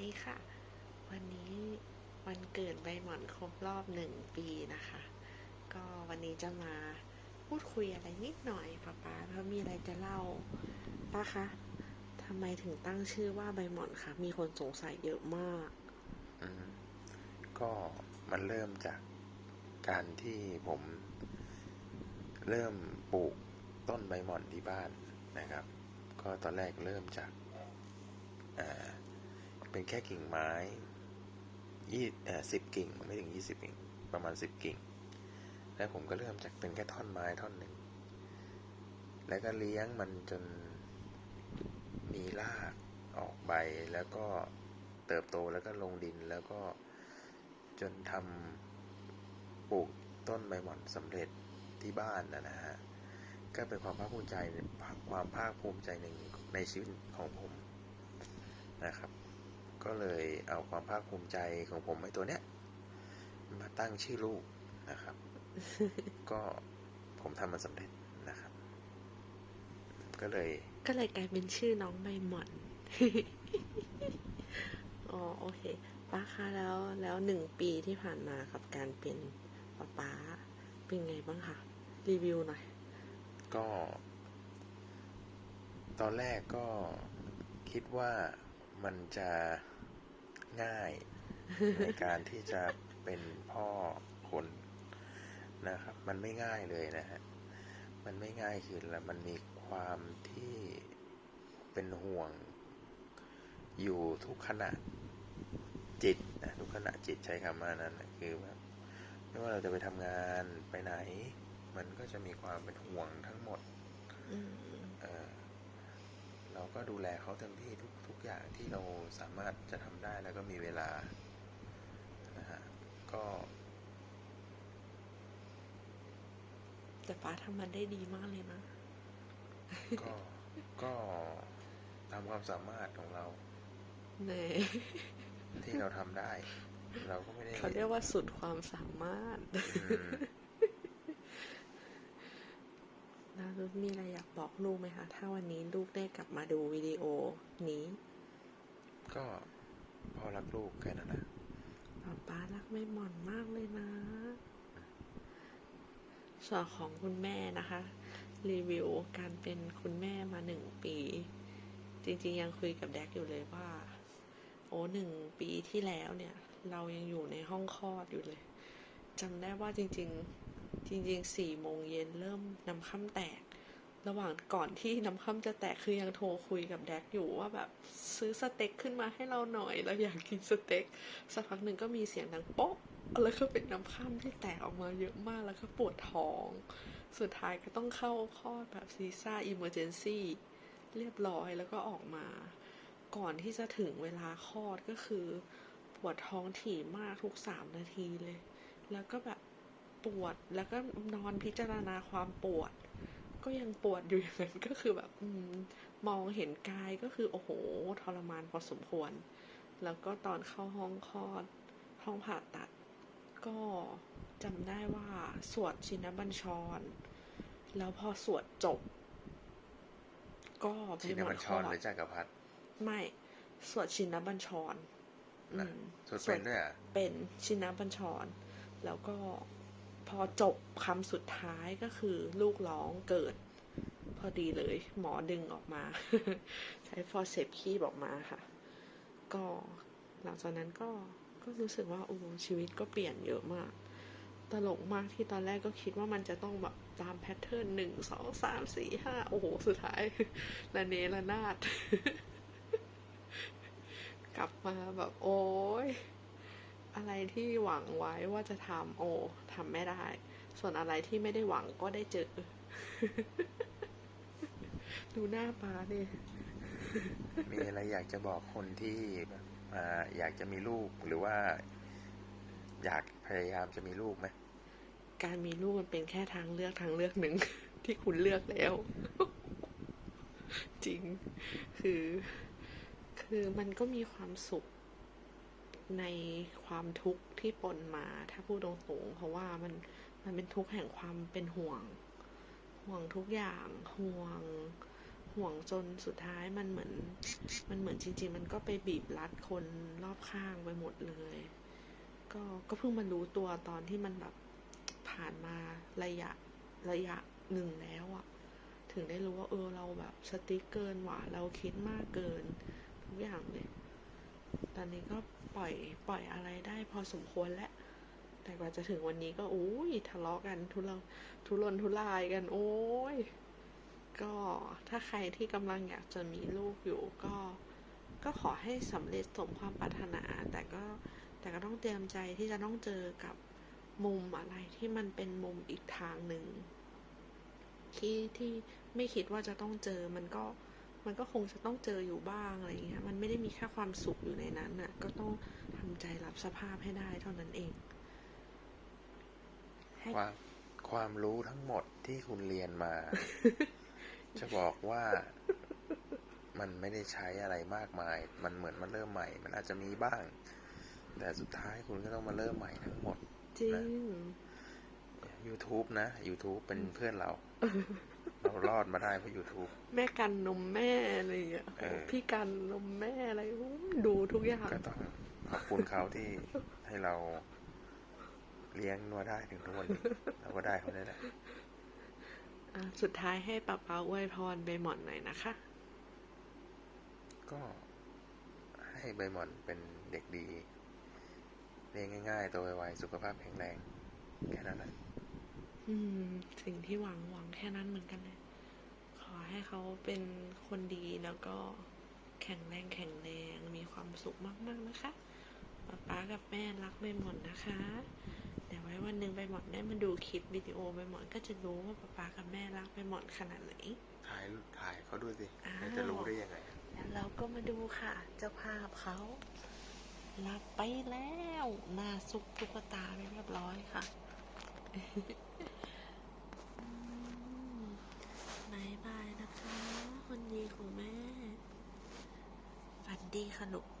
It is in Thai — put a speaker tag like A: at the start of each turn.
A: ดีค่ะ วันนี้วันเกิดใบหมอนครบรอบหนึ่งปีนะคะ ก็วันนี้จะมาพูดคุยอะไรนิดหน่อยป้าป๊าเพราะมีอะไรจะเล่าป้าคะทำไมถึงตั้งชื่อว่าใบหมอนคะมีคนสงสัยเยอะมาก
B: อืมก็มันเริ่มจากการที่ผมเริ่มปลูกต้นใบหม่อนที่บ้านนะครับ ก็ตอนแรกเริ่มจากอ่า เป็นแค่กิ่งไม้ยี่สิบกิ่งไม่ถึงยี่สิบกิ่งประมาณสิบกิ่ง แล้วผมก็เริ่มจากเป็นแค่ท่อนไม้ท่อนหนึ่ง แล้วก็เลี้ยงมันจนมีรากออกใบแล้วก็เติบโตแล้วก็ลงดินแล้วก็จนทำปลูกต้นใบหม่อนสำเร็จที่บ้านนะนะฮะ ก็เป็นความภาคภูมิใจความภาคภูมิใจหนึ่งในชีวิตของผมนะครับ ก็เลยเอาความภาคภูมิใจของผมไอ้ตัวเนี้ยมาตั้งชื่อลูกนะครับ ก็ผมทำมันสำเร็จนะครับ ก็เลย
A: ก็เลยกลายเป็นชื่อน้องใบหมอนอ๋อโอเคป้าคะแล้วแล้วหนึ่งปีที่ผ่านมากับการเป็นป้าป๊าเป็นไงบ้างคะรีวิวหน่อย
B: ก็ ตอนแรกก็คิดว่ามันจะ ง่ายในการที่จะเป็นพ่อคนนะครับ มันไม่ง่ายเลยนะฮะ มันไม่ง่ายคือแล้วมันมีความที่เป็นห่วง อยู่ทุกขณะจิตนะทุกขณะจิตใช้คำว่านั้นนะคือแบบไม่ว่าเราจะไปทำงานไปไหน มันก็จะมีความเป็นห่วงทั้งหมด
A: อืม
B: เออ เราก็ดูแลเขาเต็มที่ทุกทุกอย่างที่เราสามารถจะทำได้แล้วก็มีเวลานะฮะก็
A: แต่ป้าทำมันได้ดีมากเลยนะ
B: ก็ก็ตามความสามารถของเรา
A: เน่
B: ที่เราทำได้ เราก็ไม่ได้
A: เขาเรียกว่าสุดความสามารถ
B: อืม
A: แล้วลูกมีอะไรอยากบอกลูกไหมคะ ถ้าวันนี้ลูกได้กลับมาดูวิดีโอนี้
B: ก็พอรักลูกแค่นั้นนะ
A: ป๊าป๊ารักไม่หม่อนมากเลยนะ ส่วนของคุณแม่นะคะ รีวิวการเป็นคุณแม่มาหนึ่งปี จริงๆยังคุยกับแดกอยู่เลยว่า โอ้หนึ่งปีที่แล้วเนี่ย เรายังอยู่ในห้องคลอดอยู่เลยจำได้ว่าจริง ๆ จริงๆสี่โมงเย็นเริ่มน้ำค่ำแตก ระหว่างก่อนที่น้ำค่ำจะแตกคือยังโทรคุยกับแดกอยู่ว่าแบบซื้อสเต็กขึ้นมาให้เราหน่อยเราอยากกินสเต็กสักพักหนึ่งก็มีเสียงดังโป๊ะแล้วก็เป็นน้ำค่ำที่แตกออกมาเยอะมากแล้วก็ปวดท้อง สุดท้ายก็ต้องเข้าคลอดแบบซีซ่าอิมเมอร์เจนซี่เรียบร้อยแล้วก็ออกมา ก่อนที่จะถึงเวลาคลอดก็คือ ปวดท้องถี่มากทุกสามนาทีเลย แล้วก็แบบ ปวด แล้วก็นอนพิจารณาความปวด ก็ยังปวดอยู่อย่างนั้นก็คือแบบอมมองเห็นกายก็คือโอ้โหทรมานพอสมควร แล้วก็ตอนเข้าห้องคลอดห้องผ่าตัด ก็จำได้ว่าสวดชินบัญชร แล้วพอสวดจบ ก็
B: ชิน
A: หม
B: บั
A: อ
B: ญ
A: น
B: ช
A: คลอ
B: ร
A: ด
B: หรือจักรพรรดิ
A: ไม่ สวดชินบัญชรอื
B: นะ
A: ม
B: สุดเป็นด้วยอะ
A: เป็นชินบัญชร แล้วก็พ อจบคำสุดท้ายก็คือลูกร้องเกิด พอดีเลย หมอดึงออกมา ใช้ฟอร์เซปคีบออกมาค่ะ ก็หลังจากนั้นก็ก็รู้สึกว่าโอ้ชีวิตก็เปลี่ยนเยอะมาก ตลกมากที่ตอนแรกก็คิดว่ามันจะต้องแบบตามแพทเทิร์นหนึ่งสองสามสี่ห้าโอ้โห สุดท้ายระเนระนาด กลับมาแบบโอ้ย อะไรที่หวังไว้ว่าจะทำโอ้ทำไม่ได้ ส่วนอะไรที่ไม่ได้หวังก็ได้เจอ ดูหน้าปาเนี่ย
B: มีอะไรอยากจะบอกคนที่แบบอ่าอยากจะมีลูกหรือว่า อยากพยายามจะมีลูกไหม
A: การมีลูกมันเป็นแค่ทางเลือกทางเลือกหนึ่งที่คุณเลือกแล้ว จริง คือ คือมันก็มีความสุข ในความทุกข์ที่ปนมา ถ้าพูดตรงๆเพราะว่ามันมันเป็นทุกข์แห่งความเป็นห่วง ห่วงทุกอย่างห่วงห่วงจนสุดท้ายมันเหมือน มันเหมือนจริง ๆ มันก็ไปบีบรัดคนรอบข้างไปหมดเลย ก็ก็เพิ่งมารู้ตัวตอนที่มันแบบผ่านมาระยะระยะหนึ่งแล้วอะถึงได้รู้ว่าเออเราแบบสติ๊กเกินหว่ะเราคิดมากเกิน ทุกอย่างเลย ตอนนี้ก็ปล่อยปล่อยอะไรได้พอสมควรแล้วแต่กว่าจะถึงวันนี้ก็อุ้ยทะเลาะกันทุเลาทุรนทุรายกัน โอ้ยก็ถ้าใครที่กำลังอยากจะมีลูกอยู่ก็ก็ขอให้สำเร็จสมความปรารถนา แต่ก็แต่ก็ต้องเตรียมใจที่จะต้องเจอกับมุมอะไรที่มันเป็นมุมอีกทางหนึ่งที่ที่ไม่คิดว่าจะต้องเจอมันก็ มันก็คงจะต้องเจออยู่บ้างอะไรอย่างเงี้ย มันไม่ได้มีแค่ความสุขอยู่ในนั้นน่ะ ก็ต้องทำใจรับสภาพให้ได้เท่านั้นเองให้
B: ความความรู้ทั้งหมดที่คุณเรียนมา จะบอกว่ามันไม่ได้ใช้อะไรมากมาย มันเหมือนมันเริ่มใหม่ มันอาจจะมีบ้าง แต่สุดท้ายคุณก็ต้องมาเริ่มใหม่ทั้งหมด
A: จริง
B: YouTube นะ YouTube เป็นเพื่อนเรา เรารอดมาได้เพราะ YouTube
A: แม่กันนมแม่อะไรอย่างเงี้ย
B: เออ
A: โหพี่กันนมแม่อะไรโอ้ยดูทุกอย่าง
B: ก็ต้องขอบคุณเขาที่ให้เราเลี้ยงนัวได้ถึงทุกวันนี้เราก็ได้เขาได้แหละ
A: อะสุดท้ายให้ป้าป้าอวยพรไปหมอนหน่อยนะคะ
B: ก็ให้ใบหม่อนเป็นเด็กดีเลี้ยงง่ายๆ ตัวไวๆสุขภาพแข็งแรง แค่นั้นแหละ
A: อืม สิ่งที่หวังหวังแค่นั้นเหมือนกันเลยขอให้เขาเป็นคนดีแล้วก็แข็งแรงแข็งแรงมีความสุขมาก ๆ นะคะป๊าป๊ากับแม่รักใบหมอนนะคะเดี๋ยวไว้วันหนึ่งใบหมอนได้มาดูคลิปวิดีโอใบหมอนก็จะรู้ว่าป๊าป๊ากับแม่รักใบหมอนขนาดไหน
B: ถ่ายถ่ายเขาด้วยสิ
A: อ้าว
B: แล้วจะรู้ได้ยังไง
A: แล้วเราก็มาดูค่ะ เจ้าภาพเขาหลับไปแล้วหน้าซุกตุ๊กตาไปเรียบร้อยค่ะ อืม บายนะคะ คนดีของแม่ ฝันดีค่ะลูก